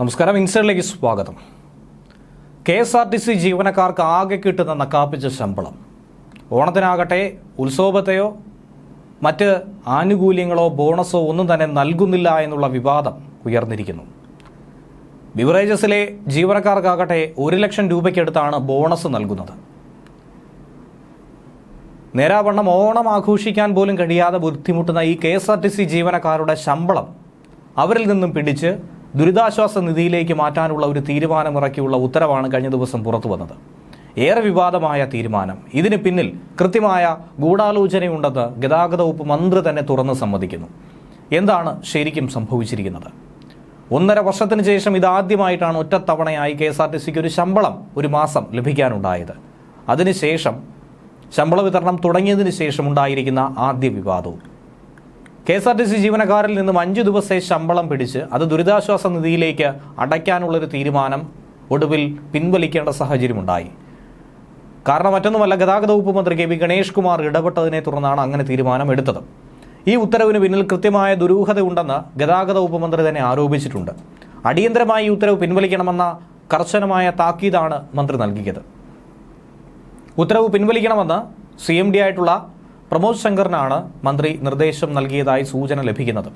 നമസ്കാരം ഇൻസൈഡിലേക്ക് സ്വാഗതം. K S R T C ജീവനക്കാർക്ക് ആകെ കിട്ടുന്ന നക്കാപ്പിച്ച ശമ്പളം. ഓണത്തിനാകട്ടെ ഉത്സവത്തെയോ മറ്റ് ആനുകൂല്യങ്ങളോ ബോണസോ ഒന്നും തന്നെ നൽകുന്നില്ല എന്നുള്ള വിവാദം ഉയർന്നിരിക്കുന്നു. ബിവറേജസിലെ ജീവനക്കാർക്കാകട്ടെ ഒരു ലക്ഷം രൂപയ്ക്കടുത്താണ് ബോണസ് നൽകുന്നത്. നേരാവണ്ണം ഓണം ആഘോഷിക്കാൻ പോലും കഴിയാതെ ബുദ്ധിമുട്ടുന്ന ഈ K S R T C ജീവനക്കാരുടെ ശമ്പളം അവരിൽ നിന്നും പിടിച്ച് ദുരിതാശ്വാസ നിധിയിലേക്ക് മാറ്റാനുള്ള ഒരു തീരുമാനമിറക്കിയുള്ള ഉത്തരവാണ് കഴിഞ്ഞ ദിവസം പുറത്തു വന്നത്. ഏറെ വിവാദമായ തീരുമാനം. ഇതിന് പിന്നിൽ കൃത്യമായ ഗൂഢാലോചനയുണ്ടെന്ന് ഗതാഗത വകുപ്പ് മന്ത്രി തന്നെ തുറന്ന് സമ്മതിക്കുന്നു. എന്താണ് ശരിക്കും സംഭവിച്ചിരിക്കുന്നത്? ഒന്നര വർഷത്തിന് ശേഷം ഇതാദ്യമായിട്ടാണ് ഒറ്റത്തവണയായി കെ എസ് ആർ ടി സിക്ക് ഒരു ശമ്പളം ഒരു മാസം ലഭിക്കാനുണ്ടായത്. അതിനുശേഷം ശമ്പള വിതരണം തുടങ്ങിയതിന് ശേഷം ഉണ്ടായിരിക്കുന്ന ആദ്യ വിവാദവും. K S R T C ജീവനക്കാരിൽ നിന്നും അഞ്ചു ദിവസത്തെ ശമ്പളം പിടിച്ച് അത് ദുരിതാശ്വാസ നിധിയിലേക്ക് അടയ്ക്കാനുള്ളൊരു തീരുമാനം ഒടുവിൽ പിൻവലിക്കേണ്ട സാഹചര്യമുണ്ടായി. കാരണം മറ്റൊന്നുമല്ല ഗതാഗത വകുപ്പ് മന്ത്രി കെ വി ഗണേഷ് കുമാർ ഇടപെട്ടതിനെ തുടർന്നാണ് അങ്ങനെ തീരുമാനം എടുത്തത്. ഈ ഉത്തരവിന് പിന്നിൽ കൃത്യമായ ദുരൂഹതയുണ്ടെന്ന് ഗതാഗത വകുപ്പ് മന്ത്രി തന്നെ ആരോപിച്ചിട്ടുണ്ട്. അടിയന്തരമായി ഈ ഉത്തരവ് പിൻവലിക്കണമെന്ന കർശനമായ താക്കീതാണ് മന്ത്രി നൽകിയത്. ഉത്തരവ് പിൻവലിക്കണമെന്ന് സി എം ഡി ആയിട്ടുള്ള പ്രമോദ് ശങ്കറിനാണ് മന്ത്രി നിർദ്ദേശം നൽകിയതായി സൂചന ലഭിക്കുന്നത്.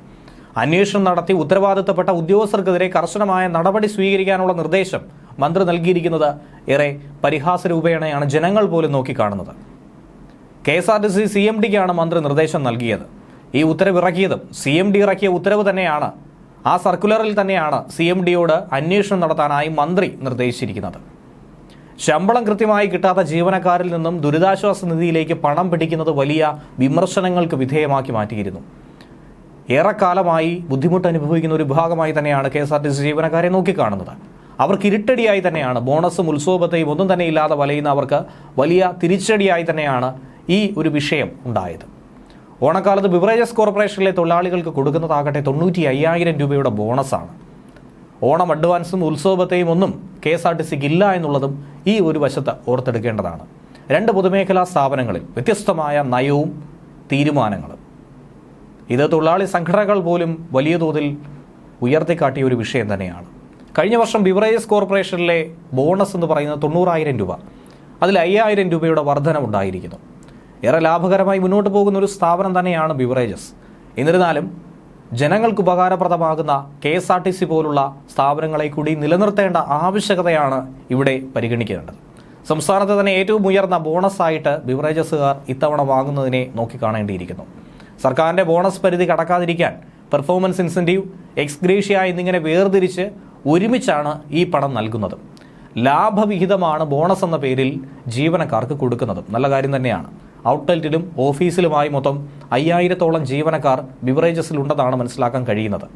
അന്വേഷണം നടത്തി ഉത്തരവാദിത്തപ്പെട്ട ഉദ്യോഗസ്ഥർക്കെതിരെ കർശനമായ നടപടി സ്വീകരിക്കാനുള്ള നിർദ്ദേശം മന്ത്രി നൽകിയിരിക്കുന്നത് ഏറെ പരിഹാസരൂപേണയാണ് ജനങ്ങൾ പോലും നോക്കിക്കാണുന്നത്. K S R T C C M ഡിക്കാണ് മന്ത്രി നിർദ്ദേശം നൽകിയത്. ഈ ഉത്തരവിറക്കിയതും സി എം ഡി ഇറക്കിയ ഉത്തരവ് തന്നെയാണ്. ആ സർക്കുലറിൽ തന്നെയാണ് സി എം ഡിയോട് അന്വേഷണം നടത്താനായി മന്ത്രി നിർദ്ദേശിച്ചിരിക്കുന്നത്. ശമ്പളം കൃത്യമായി കിട്ടാത്ത ജീവനക്കാരിൽ നിന്നും ദുരിതാശ്വാസ നിധിയിലേക്ക് പണം പിടിക്കുന്നത് വലിയ വിമർശനങ്ങൾക്ക് വിധേയമാക്കി മാറ്റിയിരുന്നു. ഏറെക്കാലമായി ബുദ്ധിമുട്ട് അനുഭവിക്കുന്ന ഒരു വിഭാഗമായി തന്നെയാണ് K S R T C ജീവനക്കാരെ നോക്കിക്കാണുന്നത്. അവർക്ക് ഇരുട്ടടിയായി തന്നെയാണ് ബോണസും ഉത്സവത്തെയും ഒന്നും തന്നെ ഇല്ലാതെ വലയുന്ന അവർക്ക് വലിയ തിരിച്ചടിയായി തന്നെയാണ് ഈ ഒരു വിഷയം ഉണ്ടായത്. ഓണക്കാലത്ത് ബിവറേജസ് കോർപ്പറേഷനിലെ തൊഴിലാളികൾക്ക് കൊടുക്കുന്നതാകട്ടെ തൊണ്ണൂറ്റി അയ്യായിരം രൂപയുടെ ബോണസാണ്. ഓണം അഡ്വാൻസും ഉത്സവത്തെയും ഒന്നും കെ എസ് ആർ ടി സിക്ക് ഇല്ല എന്നുള്ളതും ഈ ഒരു വശത്ത് ഓർത്തെടുക്കേണ്ടതാണ്. രണ്ട് പൊതുമേഖലാ സ്ഥാപനങ്ങളിൽ വ്യത്യസ്തമായ നയവും തീരുമാനങ്ങളും. ഇത് തൊഴിലാളി സംഘടനകൾ പോലും വലിയ തോതിൽ ഉയർത്തിക്കാട്ടിയ ഒരു വിഷയം തന്നെയാണ്. കഴിഞ്ഞ വർഷം ബിവറേജസ് കോർപ്പറേഷനിലെ ബോണസ് എന്ന് പറയുന്നത് തൊണ്ണൂറായിരം രൂപ. അതിൽ അയ്യായിരം രൂപയുടെ വർധനമുണ്ടായിരിക്കുന്നു ഏറെ ലാഭകരമായി മുന്നോട്ട് പോകുന്ന ഒരു സ്ഥാപനം തന്നെയാണ് ബിവറേജസ്. എന്നിരുന്നാലും ജനങ്ങൾക്ക് ഉപകാരപ്രദമാകുന്ന K S R T C പോലുള്ള സ്ഥാപനങ്ങളെ കൂടി നിലനിർത്തേണ്ട ആവശ്യകതയാണ് ഇവിടെ പരിഗണിക്കേണ്ടത്. സംസ്ഥാനത്ത് തന്നെ ഏറ്റവും ഉയർന്ന ബോണസായിട്ട് ബിവറേജസുകാർ ഇത്തവണ വാങ്ങുന്നതിനെ നോക്കിക്കാണേണ്ടിയിരിക്കുന്നു. സർക്കാരിന്റെ ബോണസ് പരിധി കടക്കാതിരിക്കാൻ പെർഫോമൻസ് ഇൻസെന്റീവ് എക്സ്ഗ്രേഷ്യ എന്നിങ്ങനെ വേർതിരിച്ച് ഒരുമിച്ചാണ് ഈ പണം നൽകുന്നത്. ലാഭവിഹിതമാണ് ബോണസ് എന്ന പേരിൽ ജീവനക്കാർക്ക് കൊടുക്കുന്നത്. നല്ല കാര്യം തന്നെയാണ്. ഔട്ട്ലെറ്റിലും ഓഫീസിലുമായി മൊത്തം അയ്യായിരത്തോളം ജീവനക്കാർ ബിവറേജസിലുണ്ടെന്നാണ് മനസ്സിലാക്കാൻ കഴിയുന്നത്.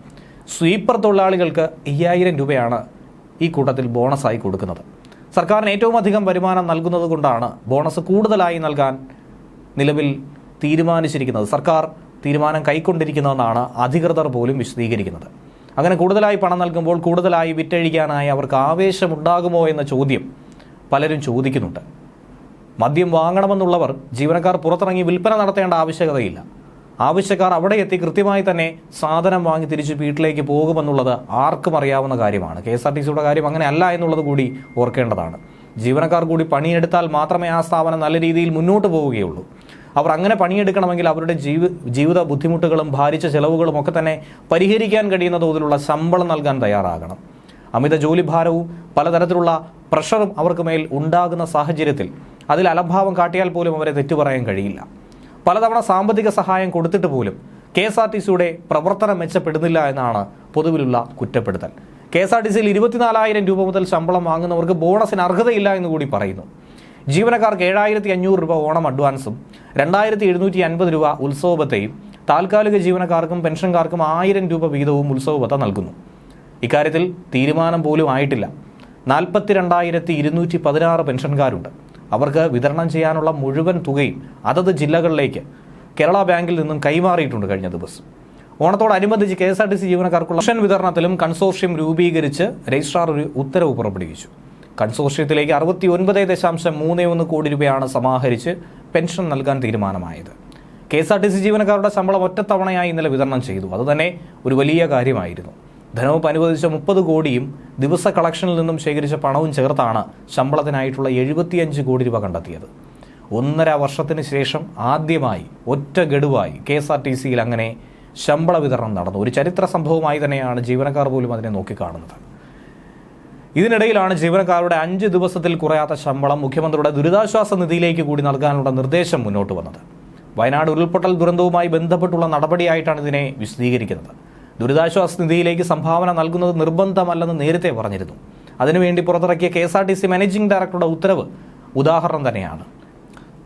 സ്വീപ്പർ തൊഴിലാളികൾക്ക് അയ്യായിരം രൂപയാണ് ഈ കൂട്ടത്തിൽ ബോണസായി കൊടുക്കുന്നത്. സർക്കാരിന് ഏറ്റവും അധികം വരുമാനം നൽകുന്നത് കൊണ്ടാണ് ബോണസ് കൂടുതലായി നൽകാൻ നിലവിൽ തീരുമാനിച്ചിരിക്കുന്നത്. സർക്കാർ തീരുമാനം കൈക്കൊണ്ടിരിക്കുന്നതെന്നാണ് അധികൃതർ പോലും വിശദീകരിക്കുന്നത്. അങ്ങനെ കൂടുതലായി പണം നൽകുമ്പോൾ കൂടുതലായി വിറ്റഴിക്കാനായി അവർക്ക് ആവേശമുണ്ടാകുമോ എന്ന ചോദ്യം പലരും ചോദിക്കുന്നുണ്ട്. മദ്യം വാങ്ങണമെന്നുള്ളവർ ജീവനക്കാർ പുറത്തിറങ്ങി വിൽപ്പന നടത്തേണ്ട ആവശ്യകതയില്ല. ആവശ്യക്കാർ അവിടെ എത്തി കൃത്യമായി തന്നെ സാധനം വാങ്ങി തിരിച്ച് വീട്ടിലേക്ക് പോകുമെന്നുള്ളത് ആർക്കും അറിയാവുന്ന കാര്യമാണ്. കെ എസ് ആർ ടി സിയുടെ കാര്യം അങ്ങനെ അല്ല എന്നുള്ളത് കൂടി ഓർക്കേണ്ടതാണ്. ജീവനക്കാർ കൂടി പണിയെടുത്താൽ മാത്രമേ ആ സ്ഥാപനം നല്ല രീതിയിൽ മുന്നോട്ട് പോവുകയുള്ളൂ. അവർ അങ്ങനെ പണിയെടുക്കണമെങ്കിൽ അവരുടെ ജീവി ജീവിത ബുദ്ധിമുട്ടുകളും ഭാരിച്ച ചെലവുകളും ഒക്കെ തന്നെ പരിഹരിക്കാൻ കഴിയുന്ന തോതിലുള്ള ശമ്പളം നൽകാൻ തയ്യാറാകണം. അമിത ജോലിഭാരവും പലതരത്തിലുള്ള പ്രഷറും അവർക്ക് മേൽ ഉണ്ടാകുന്ന സാഹചര്യത്തിൽ അതിൽ അലംഭാവം കാട്ടിയാൽ പോലും അവരെ തെറ്റു പറയാൻ കഴിയില്ല. പലതവണ സാമ്പത്തിക സഹായം കൊടുത്തിട്ട് പോലും കെ എസ് ആർ ടി സിയുടെ പ്രവർത്തനം മെച്ചപ്പെടുന്നില്ല എന്നാണ് പൊതുവിലുള്ള കുറ്റപ്പെടുത്തൽ. കെ എസ് ആർ ടി സിയിൽ ഇരുപത്തിനാലായിരം രൂപ മുതൽ ശമ്പളം വാങ്ങുന്നവർക്ക് ബോണസിന് അർഹതയില്ല എന്ന് കൂടി പറയുന്നു. ജീവനക്കാർക്ക് ഏഴായിരത്തി അഞ്ഞൂറ് രൂപ ഓണം അഡ്വാൻസും രണ്ടായിരത്തി എഴുന്നൂറ്റി അൻപത് രൂപ ഉത്സവബത്തയും താൽക്കാലിക ജീവനക്കാർക്കും പെൻഷൻകാർക്കും ആയിരം രൂപ വീതവും ഉത്സവബത്ത നൽകുന്നു. ഇക്കാര്യത്തിൽ തീരുമാനം പോലും ആയിട്ടില്ല. നാൽപ്പത്തി രണ്ടായിരത്തി ഇരുന്നൂറ്റി പതിനാറ് പെൻഷൻകാരുണ്ട്. അവർക്ക് വിതരണം ചെയ്യാനുള്ള മുഴുവൻ തുകയും അതത് ജില്ലകളിലേക്ക് കേരള ബാങ്കിൽ നിന്നും കൈമാറിയിട്ടുണ്ട് കഴിഞ്ഞ ദിവസം. ഓണത്തോടനുബന്ധിച്ച് K S R T C ജീവനക്കാർക്കുള്ള pension വിതരണത്തിലും കൺസോർഷ്യം രൂപീകരിച്ച് രജിസ്ട്രാർ ഒരു ഉത്തരവ് പുറപ്പെടുവിച്ചു. കൺസോർഷ്യത്തിലേക്ക് അറുപത്തി ഒൻപത് ദശാംശം മൂന്ന് ഒന്ന് കോടി രൂപയാണ് സമാഹരിച്ച് പെൻഷൻ നൽകാൻ തീരുമാനമായത്. K S R T C ജീവനക്കാരുടെ ശമ്പളം ഒറ്റത്തവണയായി ഇന്നലെ വിതരണം ചെയ്തു. അതുതന്നെ ഒരു വലിയ കാര്യമായിരുന്നു. ധനവകുപ്പ് അനുവദിച്ച മുപ്പത് കോടിയും ദിവസ കളക്ഷനിൽ നിന്നും ശേഖരിച്ച പണവും ചേർത്താണ് ശമ്പളത്തിനായിട്ടുള്ള എഴുപത്തിയഞ്ച് കോടി രൂപ കണ്ടെത്തിയത്. ഒന്നര വർഷത്തിന് ശേഷം ആദ്യമായി ഒറ്റ ഗഡുവായി കെ എസ് ആർ ടി സിയിൽ അങ്ങനെ ശമ്പള വിതരണം നടന്നു. ഒരു ചരിത്ര സംഭവമായി തന്നെയാണ് ജീവനക്കാർ പോലും അതിനെ നോക്കിക്കാണുന്നത്. ഇതിനിടയിലാണ് ജീവനക്കാരുടെ അഞ്ച് ദിവസത്തിൽ കുറയാത്ത ശമ്പളം മുഖ്യമന്ത്രിയുടെ ദുരിതാശ്വാസ നിധിയിലേക്ക് കൂടി നൽകാനുള്ള നിർദ്ദേശം മുന്നോട്ട് വന്നത്. വയനാട് ഉരുൾപൊട്ടൽ ദുരന്തവുമായി ബന്ധപ്പെട്ടുള്ള നടപടിയായിട്ടാണ് ഇതിനെ വിശദീകരിക്കുന്നത്. ദുരിതാശ്വാസ നിധിയിലേക്ക് സംഭാവന നൽകുന്നത് നിർബന്ധമല്ലെന്ന് നേരത്തെ പറഞ്ഞിരുന്നു. അതിനുവേണ്ടി പുറത്തിറക്കിയ K S R T C managing ഡയറക്ടറുടെ ഉത്തരവ് ഉദാഹരണം തന്നെയാണ്.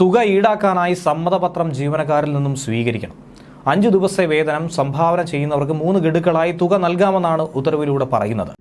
തുക ഈടാക്കാനായി സമ്മതപത്രം ജീവനക്കാരിൽ നിന്നും സ്വീകരിക്കണം. അഞ്ചു ദിവസത്തെ വേതനം സംഭാവന ചെയ്യുന്നവർക്ക് മൂന്ന് ഗഡുക്കളായി തുക നൽകാമെന്നാണ് ഉത്തരവിലൂടെ പറയുന്നത്.